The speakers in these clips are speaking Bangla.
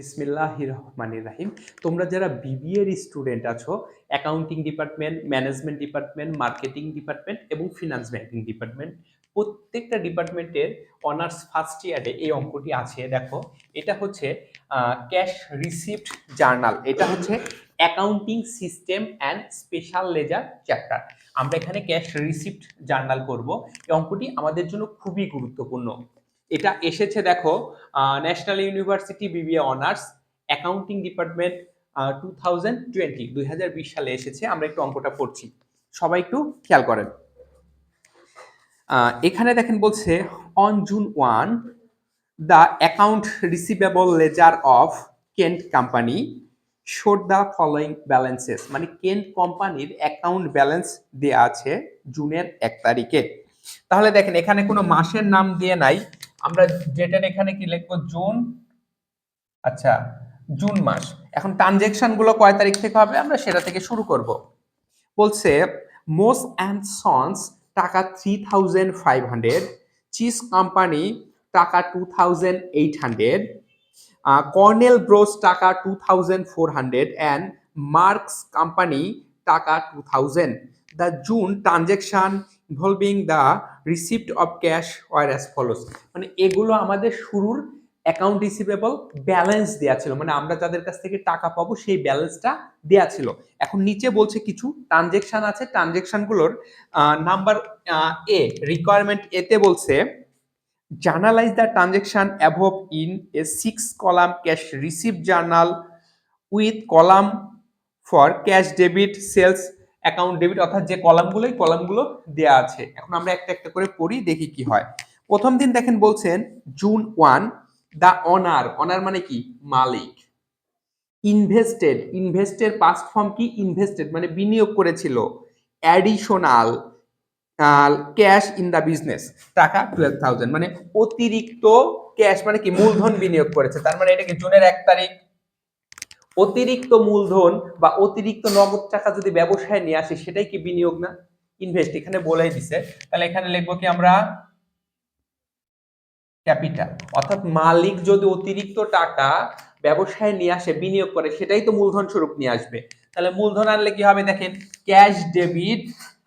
বিসমিল্লাহ রহমান রাহিম। তোমরা যারা বিবিএর স্টুডেন্ট আছো accounting department management department marketing department এবং ফিনান্স ব্যাংকিং ডিপার্টমেন্ট প্রত্যেকটা ডিপার্টমেন্টের অনার্স ফার্স্ট ইয়ারে এই অঙ্কটি আছে। দেখো, এটা হচ্ছে ক্যাশ রিসিপ্ট জার্নাল এটা হচ্ছে accounting system and special ledger chapter আমরা এখানে ক্যাশ রিসিপ্ট জার্নাল করব। এই অঙ্কটি আমাদের জন্য খুবই গুরুত্বপূর্ণ। এটা এসেছে দেখো national university BBA honours accounting department two thousand twenty দুই হাজার বিশ সালে এসেছে। আমরা একটু অঙ্কটা পড়ছি। সবাই একটু খেয়াল করেন। এখানে দেখেন বলছে on June one the account receivable ledger of Kent company showed the following balances মানে কেন্ট কোম্পানির অ্যাকাউন্ট ব্যালেন্স দেওয়া আছে জুনের এক তারিখে। তাহলে দেখেন, এখানে কোনো মাসের নাম দিয়ে নাই। আমরা যেটা এখানে কি লিখব? জুন আচ্ছা জুন মাস। এখন ট্রানজেকশনগুলো কয় তারিখ থেকে হবে? আমরা সেটা থেকে শুরু করব। বলছে মোস অ্যান্ড সন্স টাকা three thousand five hundred Cheese company টাকা two thousand eight hundred Cornell Bros টাকা two thousand four hundred and Marks company টাকা two thousand the June transaction involving the receipt of cash were as follows মানে এগুলো আমাদের শুরুর অ্যাকাউন্ট রিসিভেবল ব্যালেন্স দেওয়া ছিল। মানে আমরা যাদের কাছ থেকে টাকা পাবো, সেই ব্যালেন্সটা দেওয়া ছিল। এখন নিচে বলছে কিছু। ট্রানজেকশন আছে। ট্রানজেকশনগুলোর নাম্বার এ রিকোয়ারমেন্ট এতে বলছে journalize the transaction above in a six column cash receive journal with column for cash debit sales account debit অর্থাৎ যে কলামগুলো, এই কলামগুলো দেয়া আছে। এখন আমরা একটা একটা করে পড়ি, দেখি কি হয়। প্রথম দিন দেখেন বলছেন June one the owner owner মানে কি? মালিক। ইনভেস্টেড ইনভেস্টের পাস্ট ফর্ম কি? ইনভেস্টেড মানে বিনিয়োগ করেছিল। Additional cash in the business টাকা টুয়েলভ থাউজেন্ড মানে অতিরিক্ত ক্যাশ মানে কি? মূলধন বিনিয়োগ করেছে। তার মানে এটা কি? জুনের এক তারিখ অতিরিক্ত মূলধন বা অতিরিক্ত নগদ টাকা যদি ব্যবসায় নিয়ে আসে, সেটাই কি বিনিয়োগ না? ইনভেস্ট এখানে বলেই দিছে। তাহলে এখানে লিখব কি আমরা? ক্যাপিটাল অর্থাৎ মালিক যদি অতিরিক্ত টাকা ব্যবসায় নিয়ে আসে, বিনিয়োগ করে, সেটাই তো মূলধন স্বরূপ নিয়ে আসবে। তাহলে মূলধন আনলে কি হবে দেখেন? ক্যাশ ডেবিট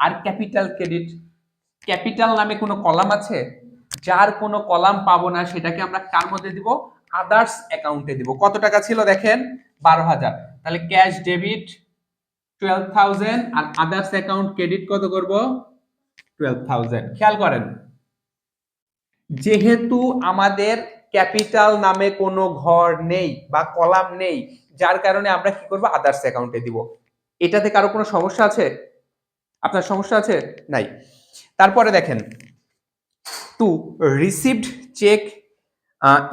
আর ক্যাপিটাল ক্রেডিট ক্যাপিটাল নামে কোনো কলাম আছে? যার কোনো কলাম পাবো না, সেটাকে আমরা কার মধ্যে দিব? আদার্স অ্যাকাউন্টে দিব। কত টাকা ছিল দেখেন? বারো হাজার। তাহলে ক্যাশ ডেবিট টুয়েলভ থাউজেন্ড আর আদার্স অ্যাকাউন্ট ক্রেডিট কত করব? টুয়েলভ থাউজেন্ড খেয়াল করেন, যেহেতু আমাদের ক্যাপিটাল নামে কোনো ঘর নেই বা কলাম নেই, যার কারণে আমরা কি করব? আদার্স অ্যাকাউন্টে দিব। এটাতে কারও কোনো সমস্যা আছে? আপনার সমস্যা আছে? নাই। তারপরে দেখেন two received cheque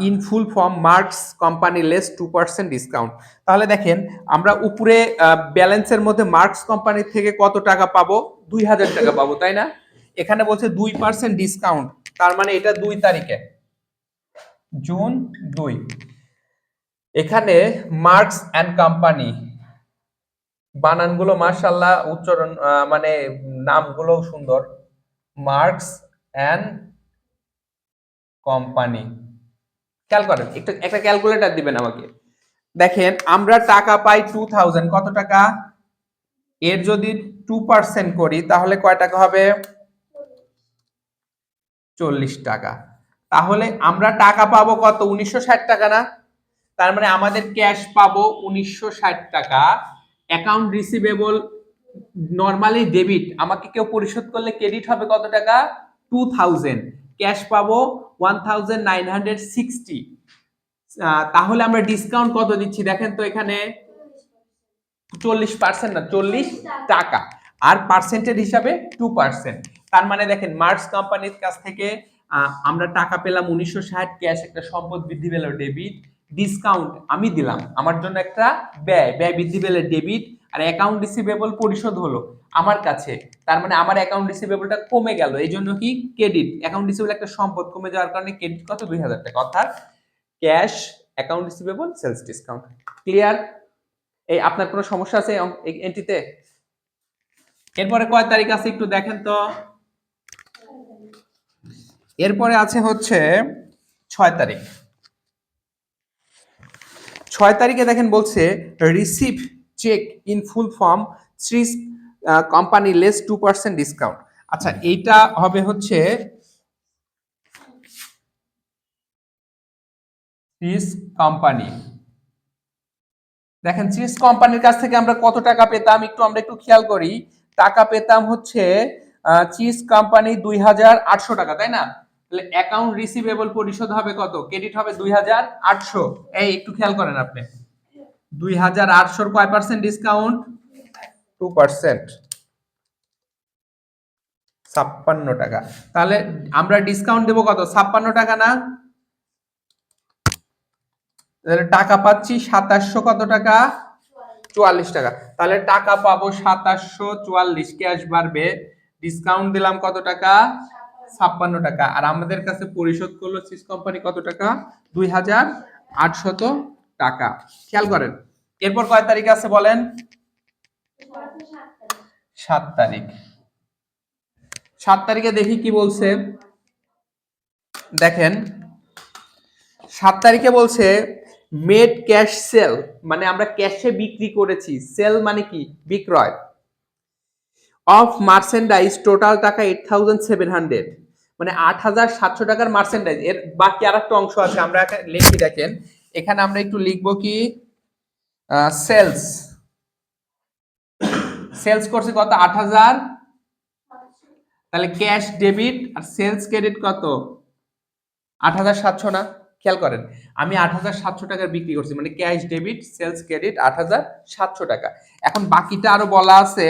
in full from Marks company less two percent discount তাহলে দেখেন, আমরা উপরে ব্যালেন্সের মধ্যে মার্কস কোম্পানি থেকে কত টাকা পাবো? দুই হাজার টাকা পাবো, তাই না? এখানে বলছে দুই পার্সেন্ট ডিসকাউন্ট তার মানে এটা দুই তারিখে। জুন দুই। এখানে মার্কস অ্যান্ড কোম্পানি বানানগুলো মার্শাল্লাহ উচ্চারণ মানে নামগুলো সুন্দর। মার্কস অ্যান্ড কোম্পানি খেয়াল করেন, একটা একটা ক্যালকুলেটর দিবেন আমাকে। দেখেন, আমরা টাকা পাই টু থাউজেন্ড কত টাকা? এর যদি টু পার্সেন্ট করি, তাহলে কয় টাকা হবে? চল্লিশ টাকা। তাহলে আমরা টাকা পাবো কত? উনিশশো ষাট টাকা না? তার মানে আমাদের ক্যাশ পাবো উনিশশো ষাট টাকা। অ্যাকাউন্ট রিসিভেবল নর্মালি ডেবিট আমাকে কেউ পরিশোধ করলে ক্রেডিট হবে কত টাকা? টু থাউজেন্ড ক্যাশ পাবো ওয়ান নাইন হান্ড্রেড সিক্সটি তাহলে আমরা ডিসকাউন্ট কত দিচ্ছি? দেখেন তো এখানে চল্লিশ পার্সেন্ট না, চল্লিশ টাকা। আর পার্সেন্টের হিসাবে টু পার্সেন্ট তার মানে দেখেন মার্স কোম্পানির কাছ থেকে আমরা টাকা পেলাম উনিশশো ষাট ক্যাশ একটা সম্পদ বৃদ্ধি পেল ডেবিট ডিসকাউন্ট আমি দিলাম। আমার জন্য একটা ব্যয় ব্যয় বৃদ্ধি পেলে ডেবিট আর অ্যাকাউন্ট রিসিভেবল পরিশোধ হলো আমার কাছে, তার মানে আমার অ্যাকাউন্ট রিসিভেবলটা কমে গেল। এই জন্য কি? ক্রেডিট অ্যাকাউন্ট রিসিভেবল একটা সম্পদ কমে যাওয়ার কারণে ক্রেডিট কত? দুই হাজার টাকা। অর্থাৎ cash account receivable sales discount clear এই আপনার কোনো সমস্যা আছে এন্ট্রিতে এরপরে কয় তারিখ আছে একটু দেখেন তো। এরপরে আছে হচ্ছে ছয় তারিখ। ছয় তারিখে দেখেন বলছে receive cheque in full from three company less two percent discount আচ্ছা এইটা হবে হচ্ছে কোম্পানি দেখেন চিজ কোম্পানির কাছ থেকে আমরা কত টাকা পেতাম? একটু আমরা একটু খেয়াল করি। টাকা পেতাম হচ্ছে চিজ কোম্পানি দুই হাজার আটশো টাকা, তাই না? তাহলে অ্যাকাউন্ট রিসিভেবল পরিশোধ হবে কত? ক্রেডিট হবে দুই হাজার আটশো। এই, একটু খেয়াল করেন আপনি। দুই হাজার আটশোর কয় পার্সেন্ট ডিসকাউন্ট টু পার্সেন্ট ছাপ্পান্ন টাকা। তাহলে আমরা ডিসকাউন্ট দেবো কত? ছাপ্পান্ন টাকা না? তাহলে টাকা পাচ্ছি সাতাশশো কত টাকা? চুয়াল্লিশ টাকা। তাহলে টাকা পাবো সাতাশশো চুয়াল্লিশ। ক্যাশ বাড়বে ডিসকাউন্ট দিলাম কত টাকা? ছাপ্পান্ন টাকা। আর আমাদের কাছে পরিশোধ করল সিস কোম্পানি কত টাকা? দুই হাজার আটশত টাকা। খেয়াল করেন, এরপর কয় তারিখ আছে বলেন? সাত তারিখ। সাত তারিখে দেখি কি বলছে। দেখেন, সাত তারিখে বলছে মেড ক্যাশ সেল মানে আমরা ক্যাশে বিক্রি করেছি। সেল মানে কি? বিক্রয়। অফ মার্সেন্ডাইজ টোটাল টাকা এইট থাউজেন্ড সেভেন হান্ড্রেড মানে আট হাজার সাতশো টাকার মার্সেন্ডাইজ এর বাকি আর একটা অংশ আছে, আমরা লিখি দেখেন। এখানে আমরা একটু লিখব কি? সেলস সেলস করছে কত? আট হাজার। তাহলে ক্যাশ ডেবিট আর সেলস ক্রেডিট কত? আট হাজার সাতশো না? খেয়াল করেন, আমি আট হাজার সাতশো টাকার বিক্রি করছি মানে ক্যাশ ডেবিট সেলস ক্রেডিট আট হাজার সাতশো টাকা। এখন বাকিটা আরও বলা আছে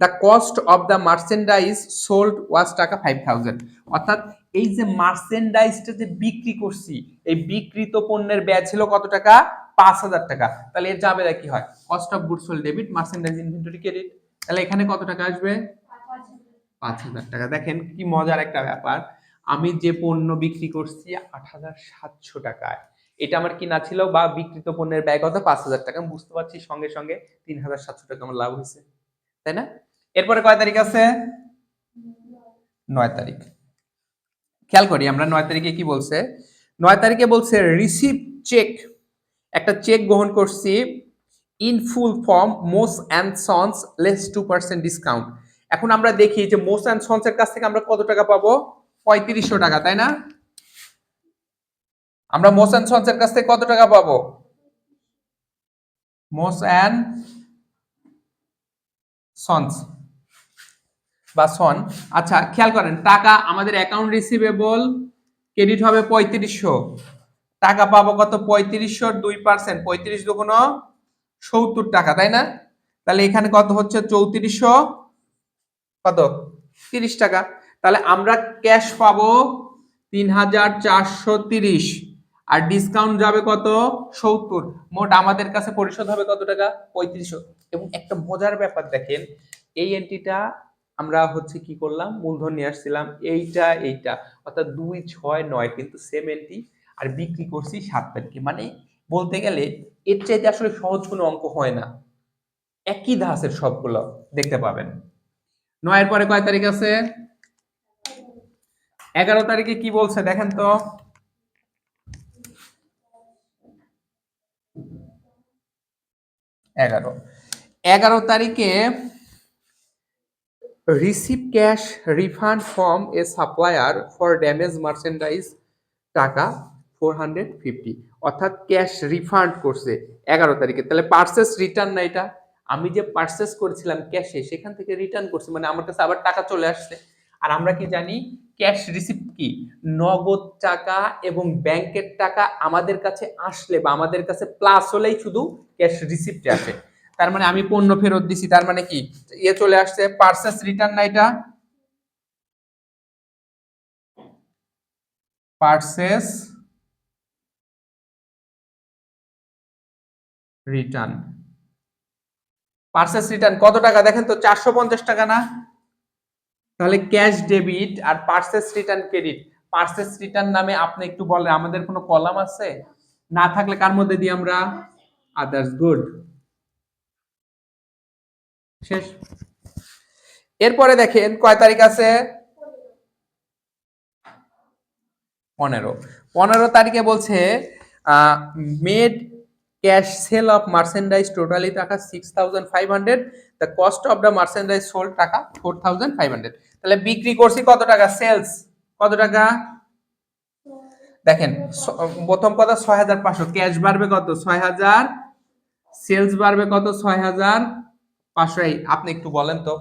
the cost of the merchandise sold was টাকা ফাইভ থাউজেন্ড অর্থাৎ এই যে মার্চেন্ডাইজটা যে বিক্রি করছি, এই বিক্রিত পণ্যের ব্যয় ছিল কত টাকা? পাঁচ হাজার টাকা। তাহলে এর যাবে কি হয়? Cost of good sold debit merchandise inventory credit তাহলে এখানে কত টাকা আসবে? পাঁচ হাজার টাকা। দেখেন কি মজার একটা ব্যাপার। আমি যে পণ্য বিক্রি করছি আট হাজার সাতশো টাকায়। এটা আমার কিনা ছিল বা বিক্রিত পণ্যের ব্যয় কত? পাঁচ হাজার টাকা। আমি বুঝতে পারছি সঙ্গে সঙ্গে তিন হাজার সাতশো টাকা আমার লাভ হয়েছে। তাই না? এরপরে কয় তারিখ আছে? নয় তারিখ। খেয়াল করি, আমরা নয় তারিখে কি বলছে? নয় তারিখে বলছে রিসিভ চেক একটা চেক গ্রহণ করছি in full form Moss and Sons less two percent discount এখন আমরা দেখি যে মোস অ্যান্ড সন্স এর কাছ থেকে আমরা কত টাকা পাবো? পঁয়ত্রিশশো টাকা, তাই না? আমরা মোস অ্যান্ড সন্স এর কাছ থেকে কত টাকা পাবো? মোস অ্যান্ড সন্স বা সন আচ্ছা খেয়াল করেন, টাকা আমাদের অ্যাকাউন্ট রিসিভেবল ক্রেডিট হবে পঁয়ত্রিশশো। টাকা পাবো কত? পঁয়ত্রিশশো দুই পার্সেন্ট পঁয়ত্রিশ দুগুণ সত্তর টাকা, তাই না? তাহলে এখানে কত হচ্ছে? চৌত্রিশশো কত? তিরিশ টাকা। তাহলে আমরা ক্যাশ পাবো তিন হাজার চারশো তিরিশ, আর ডিসকাউন্ট যাবে কত? সত্তর। মোট আমাদের কাছে পরিশোধ হবে কত টাকা? পঁয়ত্রিশশো। এবং একটা মজার ব্যাপার দেখেন, এই এন্ট্রিটা আমরা হচ্ছে কি করলাম? মূলধন নিয়ে আসছিলাম। এইটা এইটা। অর্থাৎ দুই, ছয়, নয় কিন্তু সেম এন্ট্রি আর বিক্রি করছি সাত তারিখে। মানে বলতে গেলে এর চাইতে আসলে সহজ কোনো অঙ্ক হয় না। একই ধাঁচের সবগুলো দেখতে পাবেন। নয়ের পরে কয় তারিখ আছে? এগারো তারিখে কি বলছে দেখেন তো। এগারো। এগারো তারিখে receive cash refund from a supplier for damage merchandise টাকা ফোর হান্ড্রেড ফিফটি অর্থাৎ ক্যাশ রিফান্ড করছে এগারো তারিখে। তাহলে পার্সেস রিটার্ন না এটা? আমি যে পার্সেস করেছিলাম ক্যাশে সেখান থেকে রিটার্ন করছি। মানে আমার কাছে আবার টাকা চলে আসছে। আর আমরা কি জানি ক্যাশ রিসিপ্ট কি? নগদ টাকা এবং ব্যাংকের টাকা আমাদের কাছে আসলে বা আমাদের কাছে প্লাস হলেই শুধু ক্যাশ রিসিপ্টে আসে। তার মানে আমি পণ্য ফেরত দিছি, তার মানে কি? ইয়ে চলে আসছে পার্সেস রিটার্ন না এটা? পার্সেস রিটার্ন পার্সেস রিটার্ন কত টাকা? দেখেন তো, চারশো পঞ্চাশ টাকা না? তাহলে ক্যাশ ডেবিট আর purchase return credit purchase return নামে আপনি একটু বলেন, আমাদের কোনো কলাম আছে? না থাকলে কার মধ্যে দিই আমরা? আদার্স গুড শেষ। এরপরে দেখেন কয় তারিখ আছে? পনেরো। পনেরো তারিখে বলছে made cash sale of merchandise totally টাকা six thousand five hundred the cost of the merchandise sold টাকা ফোর থাউজেন্ড ফাইভ হান্ড্রেড তাহলে বিক্রি করছি কত টাকা? সেলস কত টাকা? দেখেন প্রথম কথা ছয় হাজার পাঁচশো। ক্যাশ বাড়বে কত? ছয় হাজার। সেলস বাড়বে কত? ছয় হাজার। পাঁচশো আপনি একটু বলেন তো।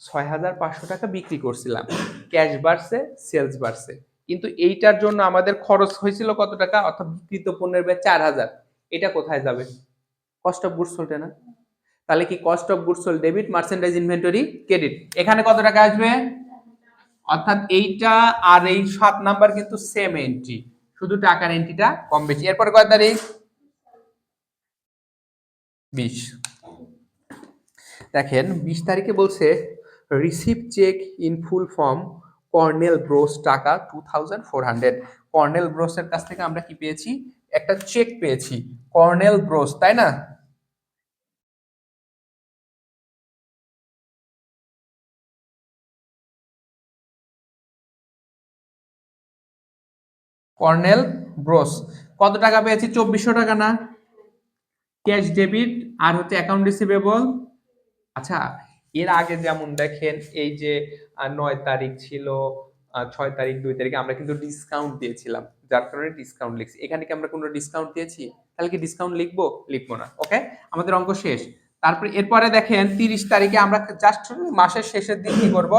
ছয় হাজার পাঁচশো টাকা বিক্রি করছিলাম। ক্যাশ বাড়ছে, সেলস বাড়ছে। কিন্তু এইটার জন্য আমাদের খরচ হয়েছিল কত টাকা? অর্থাৎ বিক্রিত পণ্যের ব্যয় চার হাজার এটা কোথায় যাবে? কস্ট অফ গুডস সোল্ড না? তাহলে কি cost of goods sold debit merchandise inventory credit এখানে কত টাকা আসবে? অর্থাৎ এইটা আর এই সাত নাম্বার কিন্তু সেম এন্ট্রি শুধু টাকার এন্ট্রিটা কম বেশি। এরপরে কয় তারিখ? বিশ। দেখেন, বিশ তারিখে বলছে receive check in full form, Cornell Bros, টাকা two thousand four hundred Cornell ব্রোসের কাছ থেকে আমরা কি পেয়েছি? একটা চেক পেয়েছি। কর্নেল ব্রোস, তাই না? কর্নেল ব্রোস, কত টাকা পেয়েছি? চব্বিশশো টাকা না? ক্যাশ ডেবিট আর হচ্ছে অ্যাকাউন্ট রিসিভেবল। আচ্ছা এর আগে যেমন দেখেন এই যে নয় তারিখ ছিল ছয় তারিখ, দুই তারিখে আমরা কিন্তু ডিসকাউন্ট দিয়েছিলাম। যার কারণে ডিসকাউন্ট লিখছি। এখানে কি আমরা কোনো ডিসকাউন্ট দিয়েছি? তাহলে কি ডিসকাউন্ট লিখব? লিখব না ওকে আমাদের অঙ্ক শেষ। তারপরে, এরপরে দেখেন তিরিশ তারিখে আমরা জাস্ট মাসের শেষের দিন কি করব?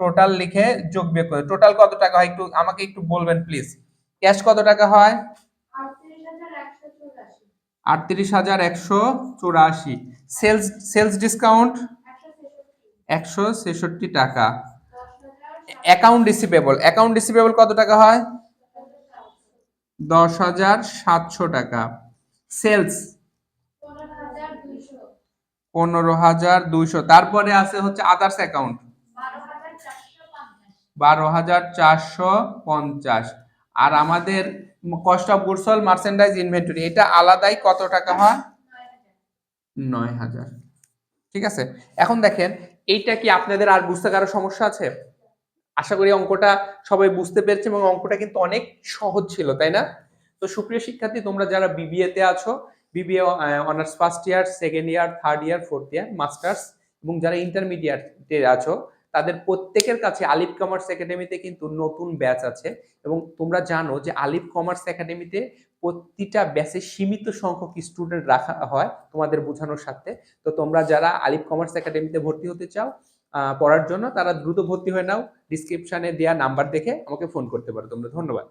টোটাল লিখে যোগ বিয়োগ করে। টোটাল কত টাকা হয় একটু, আমাকে একটু বলবেন প্লিজ ক্যাশ কত টাকা হয়? আটত্রিশ হাজার একশো চুরাশি। সেলস সেলস ডিসকাউন্ট একশো ছেষট্টি টাকা। অ্যাকাউন্ট রিসিভেবল অ্যাকাউন্ট রিসিভেবল কত টাকা হয়? দশ হাজার সাতশো টাকা। সেলস পনেরো হাজার দুইশো। তারপরে আছে হচ্ছে আদার্স অ্যাকাউন্ট বারো হাজার চারশো পঞ্চাশ। আর আমাদের cost of goods sold merchandise inventory এটা আলাদাই কত টাকা হয়? নয় হাজার। ঠিক আছে? এখন দেখেন, এইটা কি আপনাদের আর বুঝতে কারও সমস্যা আছে? আশা করি অঙ্কটা সবাই বুঝতে পেরেছে এবং অঙ্কটা কিন্তু অনেক সহজ ছিল, তাই না? তো সুপ্রিয় শিক্ষার্থী, তোমরা যারা বিবিএ তে আছো BBA honours first year second year third year fourth year masters এবং যারা ইন্টারমিডিয়েটে আছো তাদের প্রত্যেকের কাছে আলিফ কমার্স একাডেমিতে কিন্তু নতুন ব্যাচ আছে এবং তোমরা জানো যে আলিফ কমার্স একাডেমিতে প্রতিটা ব্যাচে সীমিত সংখ্যক স্টুডেন্ট রাখা হয় তোমাদের বোঝানোর সাথে তো তোমরা যারা আলিফ কমার্স একাডেমিতে ভর্তি হতে চাও পড়ার জন্য তারা দ্রুত ভর্তি হয়ে নাও। ডিসক্রিপশানে দেওয়া নাম্বার দেখে আমাকে ফোন করতে পারো। তোমরা ধন্যবাদ।